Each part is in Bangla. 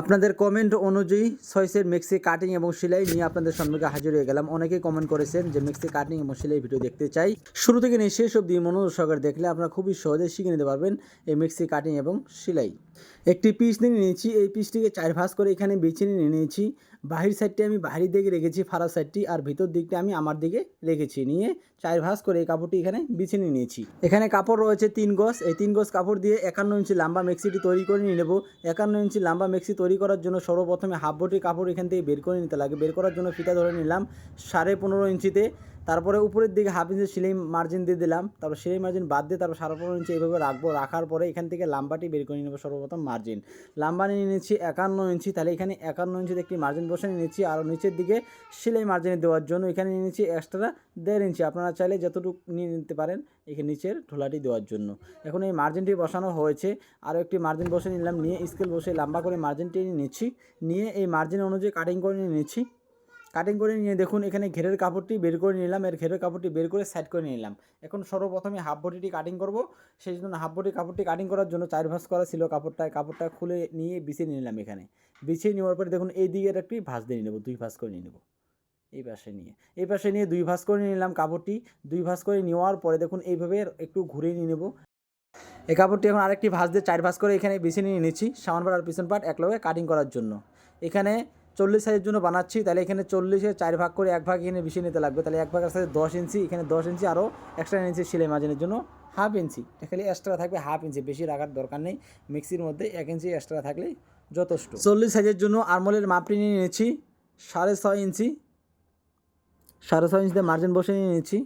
আপনাদের কমেন্ট অনুযায়ী সয়েসের মিক্সি কাটিং এবং সেলাই নিয়ে আপনাদের সম্মুখে হাজির হয়ে গেলাম। অনেকেই কমেন্ট করেছেন যে মিক্সি কাটিং এবং সেলাই ভিডিও দেখতে চাই। শুরু থেকে নিয়ে শেষ অব্দি মনোযোগ সহকারে দেখলে আপনারা খুবই সহজে শিখে নিতে পারবেন এই মিক্সি কাটিং এবং সেলাই। একটি পিস নিয়ে নিয়েছি। এই পিসটিকে চার ভাঁজ করে এখানে বেছে নিয়ে নিয়েছি। বাহির সাইডটি আমি বাহির দিকে রেখেছি ফারার সাইডটি, আর ভিতর দিকটা আমি আমার দিকে রেখেছি। নিয়ে চার ভাঁজ করে এই কাপড়টি এখানে বিছে নিয়ে নিয়েছি। এখানে কাপড় রয়েছে তিন গজ। এই তিন গজ কাপড় দিয়ে একান্ন ইঞ্চি লম্বা মেক্সিটি তৈরি করে নিয়ে নেব। একান্ন ইঞ্চি লম্বা মেক্সি তৈরি করার জন্য সর্বপ্রথমে হাফ বটি কাপড় এখান থেকে বের করে নিতে লাগে। বের করার জন্য ফিতা ধরে নিলাম সাড়ে পনেরো ইঞ্চিতে। তারপরে উপরের দিকে হাফ ইঞ্চি সেলাই মার্জিন দিয়ে দিলাম, তারপর সেলাই মার্জিন বাদ দিয়ে তারপর সাড়ে পনেরো ইঞ্চি এইভাবে রাখব, রাখার পরে এখান থেকে লাম্বাটি বের করে নেব সর্বপ্রথম মার্জিন লাম্বা নিয়ে নিচ্ছি একান্ন ইঞ্চি, তাহলে এখানে একান্ন ইঞ্চিতে একটি মার্জিন বসে নিয়ে নিচ্ছি আর নিচের দিকে সেলাই মার্জিন দেওয়ার জন্য এখানে নিয়ে নিচ্ছি এক্সট্রা দেড় ইঞ্চি। আপনারা চাইলে যতটুকু নিয়ে নিতে পারেন এখানে নিচের ঢোলাটি দেওয়ার জন্য। এখন এই মার্জিনটি বসানো হয়েছে, আরও একটি মার্জিন বসে নিলাম, নিয়ে স্কেল বসে লম্বা করে মার্জিনটি নিয়ে নিচ্ছি, নিয়ে এই মার্জিন অনুযায়ী কাটিং করে নিয়ে নিচ্ছি। কাটিং করে নিয়ে দেখুন, এখানে ঘেরের কাপড়টি বের করে নিলাম এর ঘেরের কাপড়টি বের করে সাইড করে নিলাম এখন সর্বপ্রথমে হাফ বডিটি কাটিং করব, সেই জন্য হাফ বডি কাপড়টি কাটিং করার জন্য চার ভাঁজ করা ছিল কাপড়টা কাপড়টা খুলে নিয়ে বিছিয়ে নিলাম এখানে। বিছিয়ে নেওয়ার পরে দেখুন, এই দিকের একটি ভাঁজ দিয়ে নেব, দুই ভাঁজ করে নিয়ে নেব। এই পাশে নিয়ে, এই পাশে নিয়ে দুই ভাঁজ করে নিলাম কাপড়টি, দুই ভাঁজ করে নেওয়ার পরে দেখুন, এইভাবে একটু ঘুরে নিয়ে নেব। এই কাপড়টি এখন আরেকটি ভাঁজ দিয়ে চার ভাঁজ করে এখানে বিছিয়ে নিয়ে নিচ্ছি সামান পাট আর পিছন পাট একলগে কাটিং করার জন্য। এখানে চল্লিশ সাইজের জন্য বানাচ্ছি, তাহলে এখানে চল্লিশে চার ভাগ করে এক ভাগ এখানে বেশি নিতে লাগবে। তাহলে এক ভাগের সাথে দশ ইঞ্চি, এখানে দশ ইঞ্চি আরও এক্সট্রা ইঞ্চি সেলাই মার্জিনের জন্য হাফ ইঞ্চি খালি এক্সট্রা থাকবে হাফ ইঞ্চি বেশি রাখার দরকার নেই। মিক্সির মধ্যে এক ইঞ্চি এক্সট্রা থাকলেই যথেষ্ট। চল্লিশ সাইজের জন্য আরমোলের মাপটি নিয়ে নিয়েছি, সাড়ে ছয় ইঞ্চি সাড়ে ছয় ইঞ্চিতে মার্জিন বসে নিয়ে নিয়েছি।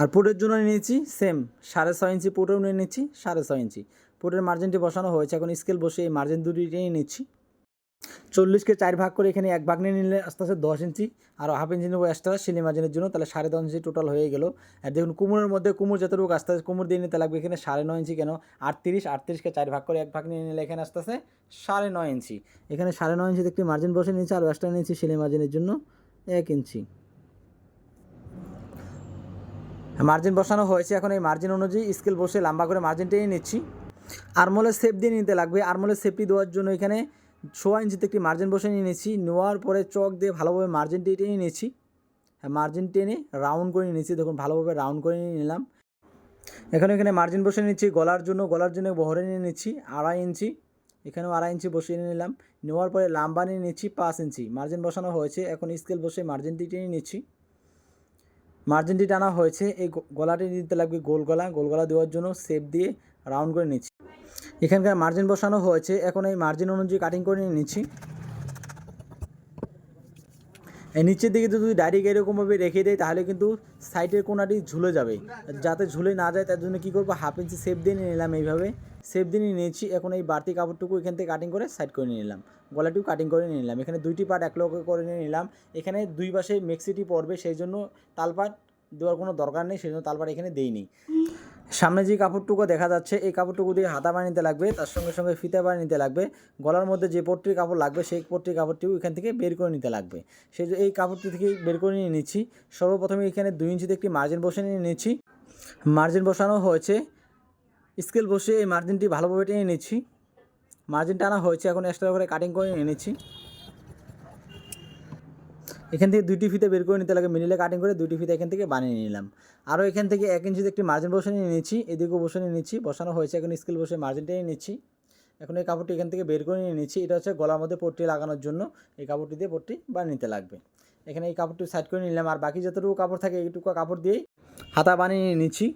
আর পুটের জন্য নিয়েছি সেম সাড়ে ছয় ইঞ্চি পুটেও নিয়ে নিচ্ছি সাড়ে ছয় ইঞ্চি পুটের মার্জিনটি বসানো হয়েছে, এখন স্কেল বসে এই মার্জিন দুটি নিয়ে নিচ্ছি। চল্লিশকে চার ভাগ করে এখানে এক ভাগ নিয়ে নিলে আস্তে আস্তে দশ ইঞ্চি আর হাফ ইঞ্চি নেব এক্সট্রা সিলি মার্জিনের জন্য, তাহলে সাড়ে দশ ইঞ্চি টোটাল হয়ে গেল। আর দেখুন, কুমোরের মধ্যে কুমোর যতটুকু আস্তে আস্তে কুমোর দিয়ে নিতে লাগবে, এখানে সাড়ে নয় ইঞ্চি কেন? আটত্রিশ আটত্রিশকে চার ভাগ করে এক ভাগ নিয়ে নিলে এখানে আস্তে আস্তে সাড়ে নয় ইঞ্চি। এখানে সাড়ে নয় ইঞ্চিতে একটি মার্জিন বসে নিয়েছি আর এক্সট্রা নিয়েছি সিলি মার্জিনের জন্য এক ইঞ্চি। মার্জিন বসানো হয়েছে এখন, এই মার্জিন অনুযায়ী স্কেল বসে লম্বা করে মার্জিন টেনে নিচ্ছি। আরমোলের সেপ দিয়ে নিতে লাগবে। আরমোলের সেপটি দেওয়ার জন্য এখানে সোয়া ইঞ্চিতে একটি মার্জিন বসে নিয়ে নিচ্ছি নেওয়ার পরে চক দিয়ে ভালোভাবে মার্জিনটি টেনে হ্যাঁ মার্জিন টেনে রাউন্ড করে নিয়েছি। দেখুন, ভালোভাবে রাউন্ড করে নিয়ে নিলাম। এখানে এখানে মার্জিন বসে নিচ্ছি গলার জন্য গলার জন্য বহরে নিয়ে নিচ্ছি আড়াই ইঞ্চি। এখানেও আড়াই ইঞ্চি বসিয়ে নিলাম। নেওয়ার পরে লাম্বা নিয়ে নিচ্ছি পাঁচ ইঞ্চি। মার্জিন বসানো হয়েছে। এখন স্কেল বসে মার্জিনটি টেনে নিচ্ছি মার্জিনটি টানা হয়েছে। এই গলাটি দিতে লাগবে গোল গলা। গোল গলা দেওয়ার জন্য সেপ দিয়ে রাউন্ড করে নিচ্ছি এখানকার মার্জিন বসানো হয়েছে। এখন এই মার্জিন অনুযায়ী কাটিং করে নিয়ে নিচ্ছি। এই নিচের দিকে যদি ডাইরেক্ট এরকমভাবে রেখে দেয়, তাহলে কিন্তু সাইডের কোনাটি ঝুলে যাবে। যাতে ঝুলে না যায়, তার জন্য কী করব? হাফ ইঞ্চি সেপ দিয়ে নিয়ে নিলাম এইভাবে। সেপ দিয়ে নিয়ে নিয়েছি। এখন এই বাড়তি কাপড়টুকু এখান থেকে কাটিং করে সাইড করে নিয়ে নিলাম। গলাটিও কাটিং করে নিয়ে নিলাম। এখানে দুইটি পার্ট এক লগে করে নিয়ে নিলাম। এখানে দুই পাশে মেক্সিটি পড়বে সেই জন্য তালপাট দেওয়ার কোনো দরকার নেই, সেই জন্য তালপাট এখানে দেইনি। সামনে যে কাপড়টুকু দেখা যাচ্ছে, এই কাপড়টুকু দিয়ে হাতা বানিয়ে নিতে লাগবে, তার সঙ্গে সঙ্গে ফিতা বানিয়ে নিতে লাগবে, গলার মধ্যে যে পট্টির কাপড় লাগবে, সেই পট্টির কাপড়টিও এখান থেকে বের করে নিতে লাগবে। সেই এই কাপড়টি থেকে বের করে নিয়ে নিচ্ছি। সর্বপ্রথমে এখানে দুই ইঞ্চিতে একটি মার্জিন বসে নিয়ে নিচ্ছি। মার্জিন বসানো হয়েছে। স্কেল বসে এই মার্জিনটি ভালোভাবে টেনে নিচ্ছি। মার্জিন টানা হয়েছে, এখন এক্সট্রা করে কাটিং করে নিয়ে নিচ্ছি। এখান থেকে দুইটি ফিতে বের করে নিতে লাগে মিডিলে কাটিং করে দুইটি ফিতে এখান থেকে বানিয়ে নিলাম। আরও এখান থেকে এক ইঞ্চিতে একটি মার্জিন বসে নিয়ে নিচ্ছি এদিকেও বসে নিয়ে নিচ্ছি, বসানো হয়েছে, এখন স্কেল বসে মার্জিন টেনে নিচ্ছি। এখন এই কাপড়টি এখান থেকে বের করে নিয়ে নিচ্ছি, এটা হচ্ছে গলার মধ্যে পট্টি লাগানোর জন্য, এই কাপড়টি দিয়ে পট্টি বানিয়ে নিতে লাগবে। এখানে এই কাপড়টি সাইড করে নিলাম, আর বাকি যতটুকু কাপড় থাকে এইটুকু কাপড় দিয়েই হাতা বানিয়ে নিয়ে নিচ্ছি।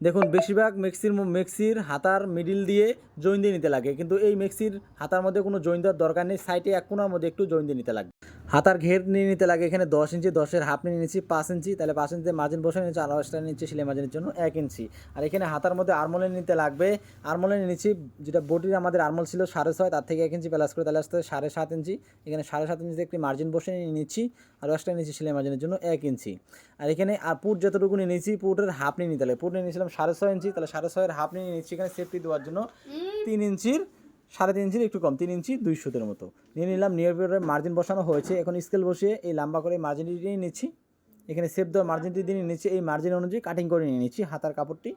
দেখুন, বেশিরভাগ মেক্সির মেক্সির হাতার মিডিল দিয়ে জয়েন দিয়ে নিতে লাগে, কিন্তু এই মেক্সির হাতার মধ্যে কোনো জয়েন দেওয়ার দরকার নেই সাইডে এক কোনার মধ্যে একটু জয়েন দিয়ে নিতে লাগবে। হাতার ঘের নিয়ে নিতে লাগে। এখানে দশ ইঞ্চি দশের হাফ নিয়ে নিচ্ছি পাঁচ ইঞ্চি। তাহলে পাঁচ ইঞ্চিতে মার্জিন বসে নিচ্ছি আর এক্সট্রা নিচ্ছি সেলাই মার্জিনের জন্য এক ইঞ্চি। আর এখানে হাতার মধ্যে আরমোলে নিতে লাগবে। আরমোলে নিয়ে নিচ্ছি যেটা বডির আমাদের আরমোল ছিল সাড়ে ছয় তার থেকে এক ইঞ্চি প্লাস করে তাহলে আসতে সাড়ে সাত ইঞ্চি। এখানে সাড়ে সাত ইঞ্চিতে একটি মার্জিন বসে নিয়ে নিচ্ছি আর এক্সট্রা নিচ্ছি সেলাই মার্জিনের জন্য এক ইঞ্চি। আর এখানে আর পুট যতটুকু নিয়ে নিচ্ছি পুটের হাফ নিয়ে নিতে লাগে। পুট নিয়ে নিয়েছিলাম সাড়ে ছয় ইঞ্চি তাহলে সাড়ে ছয়ের হাফ নিয়ে নিচ্ছি এখানে সেফটি দেওয়ার জন্য তিন ইঞ্চির সাড়ে তিন ইঞ্চির একটু কম, তিন ইঞ্চি দুই সুতের মতো। নিয়ে নিলাম নিয়ার পরে মার্জিন বসানো হয়েছে। এখন স্কেল বসিয়ে এই লম্বা করে মার্জিনটি নিয়ে নিচ্ছি। এখানে সেপ দেওয়া মার্জিনটি দিয়ে নিচ্ছি। এই মার্জিন অনুযায়ী কাটিং করে নিয়ে নিচ্ছি হাতার কাপড়টি।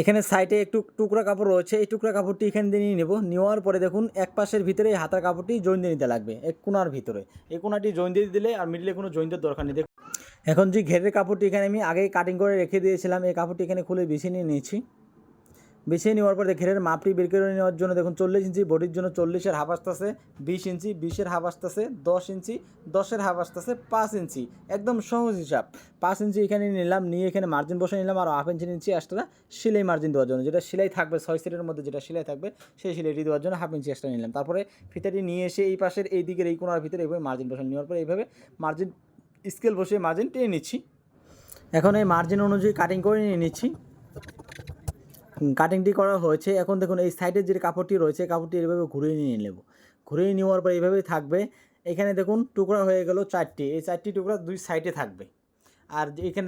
এখানে সাইডে একটু টুকরা কাপড় রয়েছে। এই টুকরা কাপড়টি এখান দিয়ে নিয়ে নেব। নেওয়ার পরে দেখুন, এক পাশের ভিতরে এই হাতার কাপড়টি জয়েন দিয়ে নিতে লাগবে, এক কোনার ভিতরে। এই কোনাটি জয়েন দিয়ে দিলে আর মিডলে কোনো জয়েন্টের দরকার নেই। এখন যে ঘেরের কাপড়টি এখানে আমি আগেই কাটিং করে রেখে দিয়েছিলাম, এই কাপড়টি এখানে খুলে বেছে নিয়ে নিয়েছি বিছিয়ে নেওয়ার পরে ঘেরের মাপটি বের করে নেওয়ার জন্য দেখুন চল্লিশ ইঞ্চি বডির জন্য চল্লিশের হাফ আসতেছে, বিশ ইঞ্চি, বিশের হাফ আসতেছে, দশ ইঞ্চি, দশের হাফ আসতেছে, পাঁচ ইঞ্চি। একদম সহজ হিসাব। পাঁচ ইঞ্চি এখানে নিলাম, নিয়ে এখানে মার্জিন বসে নিলাম, আর হাফ ইঞ্চি নিচ্ছি এক্সট্রা সেলাই মার্জিন দেওয়ার জন্য। যেটা সেলাই থাকবে, ছয় সিটের মধ্যে যেটা সেলাই থাকবে, সেই সেলাইটি দেওয়ার জন্য হাফ ইঞ্চি এক্সট্রা নিলাম। তারপরে ফিতাটি নিয়ে এসে এই পাশের, এই দিকের, এই কোনার ভিতরে এইভাবে মার্জিন বসে নেওয়ার পরে এইভাবে মার্জিন স্কেল বসে মার্জিন টেনে নিচ্ছি। এখন এই মার্জিন অনুযায়ী কাটিং করে নিয়ে নিচ্ছি। কাটিংটি করা হয়েছে। এখন দেখুন, এই সাইডের যে কাপড়টি রয়েছে, কাপড়টি এভাবে ঘুরিয়ে নিয়ে নেব। ঘুরিয়ে নেওয়ার পর এইভাবেই থাকবে। এখানে দেখুন, টুকরা হয়ে গেল চারটি। এই চারটি টুকরা দুই সাইডে থাকবে। আর যে এখানে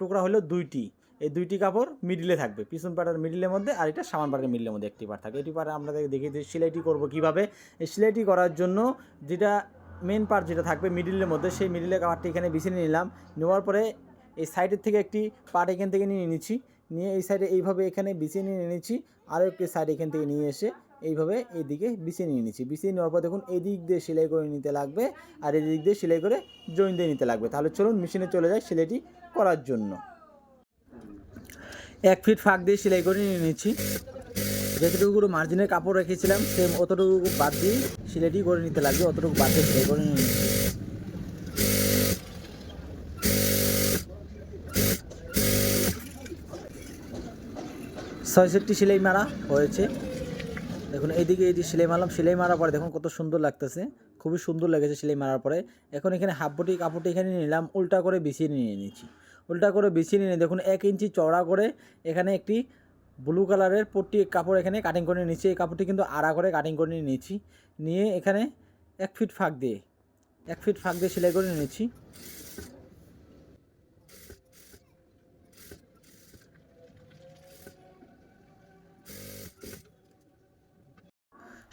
টুকরা হলো দুইটি। এই দুইটি কাপড় মিডিলে থাকবে। পিছন পাটার মিডিলের মধ্যে আর এটা সামান পাটের মিডিলের মধ্যে একটি পাট থাকবে। এটি পাটে আমরা দেখিয়ে দিই সেলাইটি করব কীভাবে। এই সেলাইটি করার জন্য যেটা মেন পার্ট যেটা থাকবে মিডিলের মধ্যে, সেই মিডিলের কাপড়টি এখানে বিছিয়ে নিলাম। নেওয়ার পরে এই সাইডের থেকে একটি পার্ট এখান থেকে নিয়ে নিচ্ছি। নিয়ে এই সাইডে এইভাবে এখানে বিছিয়ে নিয়ে নিচ্ছি আরও একটি সাইড এখান থেকে নিয়ে এসে এইভাবে এইদিকে বিছিয়ে নিয়ে নিচ্ছি বিছিয়ে নেওয়ার পর দেখুন এই দিক দিয়ে সেলাই করে নিতে লাগবে আর এই দিক দিয়ে সেলাই করে জয়েন দিয়ে নিতে লাগবে। তাহলে চলুন মেশিনে চলে যায় সেলাইটি করার জন্য। এক ফিট ফাঁক দিয়ে সেলাই করে নিয়ে নিচ্ছি যতটুকু মার্জিনের কাপড় রেখেছিলাম সেম অতটুকু বাদ দিয়ে সেলাইটি করে নিতে লাগবে, অতটুকু বাদ দিয়ে সেলাই করে নিয়ে নিচ্ছি ছয় সেটটি সেলাই মারা হয়েছে। দেখুন, এইদিকে এই যে সেলাই মারলাম, সেলাই মারার পরে দেখুন কত সুন্দর লাগতেছে। খুবই সুন্দর লেগেছে সেলাই মারার পরে। এখন এখানে হাফ বটি কাপড়টি এখানে নিলাম, উল্টা করে বিছিয়ে নিয়ে নিয়েছি উল্টা করে বিছিয়ে নিয়ে দেখুন, এক ইঞ্চি চড়া করে এখানে একটি ব্লু কালারের পট্টি, কাপড় এখানে কাটিং করে নিয়েছি এই কাপড়টি কিন্তু আড়া করে কাটিং করে নিয়েছি নিয়ে এখানে এক ফিট ফাঁক দিয়ে, এক ফিট ফাঁক দিয়ে সেলাই করে নিয়েছি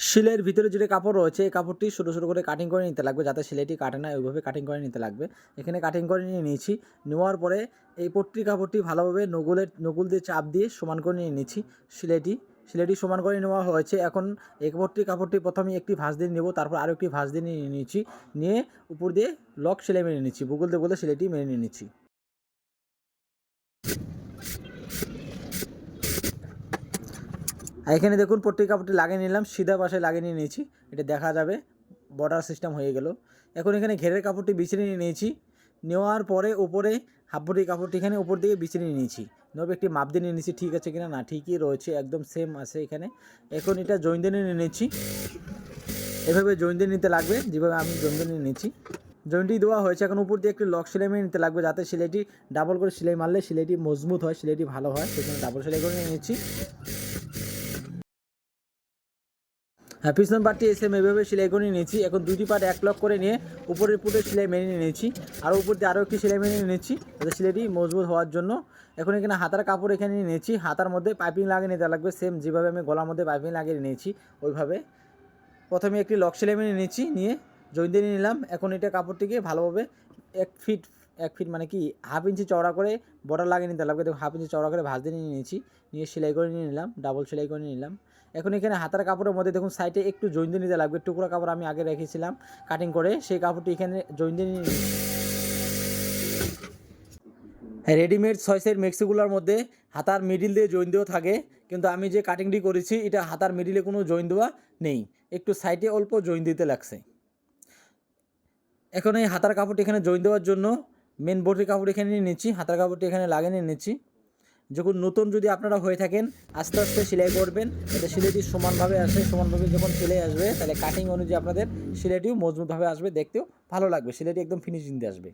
শিলের ভিতরে যেটা কাপড় রয়েছে, এই কাপড়টি ছোটো ছোটো করে কাটিং করে নিতে লাগবে। যাতে সেলাইটি কাটে না ওইভাবে কাটিং করে নিতে লাগবে। এখানে কাটিং করে নিয়ে নিয়েছি। নেওয়ার পরে এই পট্টি কাপড়টি ভালোভাবে নগুলের নগুল দিয়ে চাপ দিয়ে সমান করে নিয়ে নিয়েছি সেলাইটি সেলাইটি সমান করে নেওয়া হয়েছে। এখন এই কাপড়টি কাপড়টি প্রথমে একটি ভাঁজ দিয়ে নেব, তারপর আরও একটি ভাঁজ দিয়ে নিয়ে নিয়েছি। নিয়ে উপর দিয়ে লক সেলাই মেরে নিচ্ছি। বুগল দিয়ে বলে সেলাইটি মেরে নিয়ে নিচ্ছি। আর এখানে দেখুন পট্টি কাপড়টি লাগিয়ে নিলাম, সিধা পাশে লাগিয়ে নিয়ে নিয়েছি, এটা দেখা যাবে বর্ডার সিস্টেম হয়ে গেল। এখন এখানে ঘেরের কাপড়টি বিছিয়ে নিয়ে নিয়েছি, নেওয়ার পরে উপরে হাফবটি কাপড়টি এখানে উপর দিকে বিছিয়ে নিয়ে নিয়েছি। নেবে একটি মাপ দিয়ে নিয়ে নিয়েছি, ঠিক আছে কিনা? না, ঠিকই রয়েছে, একদম সেম আছে এখানে। এখন এটা জয়েন দিয়ে নিয়ে নিয়েছি। এভাবে জয়েন দিয়ে নিতে লাগবে, যেভাবে আমি জয়েন দিয়ে নিয়ে নিয়েছি। জয়েন্টটি দেওয়া হয়েছে, এখন উপর দিয়ে একটি লক সেলাই মেরে নিতে লাগবে, যাতে সেলাইটি ডাবল করে সেলাই মারলে সেলাইটি মজবুত হয়, সেলাইটি ভালো হয় সেখানে ডাবল সেলাই করে নিয়ে নিচ্ছি হ্যাঁ পিছন পার্টটি এসে এভাবে সেলাই করে নিয়েছি। এখন দুটি পার্ট এক লক করে নিয়ে উপরের পুটে সেলাই মেরে নিয়েছি। আর উপর দিয়ে আরও একটি সেলাই মেনে নিয়েছি, যাতে সেলাইটি মজবুত হওয়ার জন্য। এখন এখানে হাতার কাপড় এখানে নিয়েছি, হাতার মধ্যে পাইপিং লাগিয়ে নিতে লাগবে সেম যেভাবে আমি গলার মধ্যে পাইপিং লাগিয়ে নিয়েছি, ওইভাবে। প্রথমে একটি লক সেলাই মেনে নিয়েছি, নিয়ে জয়েন দিয়ে নিলাম। এখন এটা কাপড়টিকে ভালোভাবে এক ফিট এক ফিট মানে কি হাফ ইঞ্চি চওড়া করে বর্ডার লাগিয়ে নিতে লাগবে। দেখো হাফ ইঞ্চি চওড়া করে ভাঁজ দিয়ে নিয়ে নিয়েছি, নিয়ে সেলাই করে নিয়ে নিলাম ডাবল সেলাই করে নিয়ে নিলাম। এখন এখানে হাতার কাপড়ের মধ্যে দেখুন সাইডে একটু জয়েন দিয়ে নিতে লাগবে, টুকরা কাপড় আমি আগে রেখেছিলাম কাটিং করে, সেই কাপড়টি এখানে হ্যাঁ রেডিমেড ছয় সাইড মেক্সিগুলোর মধ্যে হাতার মিডিল দিয়ে জয়েন দেওয়া থাকে, কিন্তু আমি যে কাটিংটি করেছি, এটা হাতার মিডিলে কোনো জয়েন দেওয়া নেই, একটু সাইডে অল্প জয়েন দিতে লাগছে। এখন এই হাতার কাপড়টি এখানে জয়েন দেওয়ার জন্য মেন বোর্ডের কাপড় এখানে নিয়ে নিচ্ছি, হাতার কাপড়টি এখানে লাগিয়ে নিয়ে নিচ্ছি। যখন নতুন যদি আপনারা হয়ে থাকেন, আস্তে আস্তে সেলাই করবেন যাতে সেলাইটি সমানভাবে আসে সমানভাবে যখন সেলাই আসবে, তাহলে কাটিং অনুযায়ী আপনাদের সেলাইটিও মজবুতভাবে আসবে, দেখতেও ভালো লাগবে, সেলাইটি একদম ফিনিশিং দিয়ে আসবে।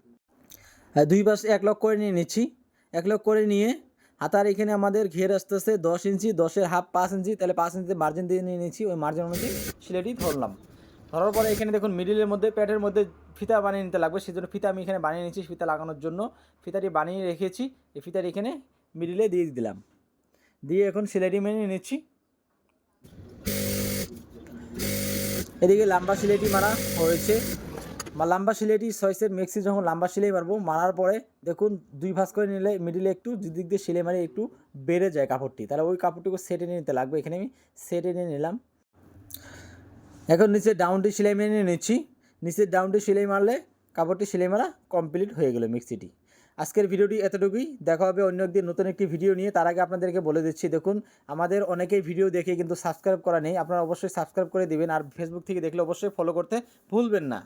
দুই পাশে এক লক করে নিয়ে নিচ্ছি। এক লক করে নিয়ে হাতার এখানে আমাদের ঘের আসতেছে দশ ইঞ্চি, দশের হাফ পাঁচ ইঞ্চি, তাহলে পাঁচ ইঞ্চিতে মার্জিন দিয়ে নিয়ে নিচ্ছি, ওই মার্জিন অনুযায়ী সেলাইটি ধরলাম। ধরার পরে এখানে দেখুন মিডিলের মধ্যে, প্যাটের মধ্যে ফিতা বানিয়ে নিতে লাগবে সেই জন্য ফিতা আমি এখানে বানিয়ে নিচ্ছি ফিতা লাগানোর জন্য। ফিতাটি বানিয়ে রেখেছি, এই ফিতাটি এখানে মিডিলে দিয়ে দিলাম। দিয়ে এখন সেলাইটি মেনে নিচ্ছি। এদিকে লম্বা সেলাইটি মারা হয়েছে। লম্বা সিলাইটি ছয়েসের মেক্সি যখন লম্বা সেলাই মারবো, মারার পরে দেখুন দুই ভাঁজ করে নিলে মিডিলে একটু দুদিক দিয়ে সেলাই মারি একটু বেড়ে যায় কাপড়টি। তাহলে ওই কাপড়টুকু সেটে নিতে লাগবে। এখানে আমি সেটে নিয়ে নিলাম। এখন নিচে ডাউনটি সেলাই মেরে নিচ্ছি। নিচের ডাউনটি সেলাই মারলে কাপড়টি সেলাই মারা কমপ্লিট হয়ে গেল মিক্সিটি আজকের ভিডিওটি এতটুকুই। দেখা হবে অন্য একদিন নতুন একটি ভিডিও নিয়ে। তার আগে আপনাদেরকে বলে দিচ্ছি, দেখুন, আমাদের অনেকেই ভিডিও দেখে কিন্তু সাবস্ক্রাইব করা নেই। আপনারা অবশ্যই সাবস্ক্রাইব করে দিবেন। আর ফেসবুক থেকে দেখলে অবশ্যই ফলো করতে ভুলবেন না।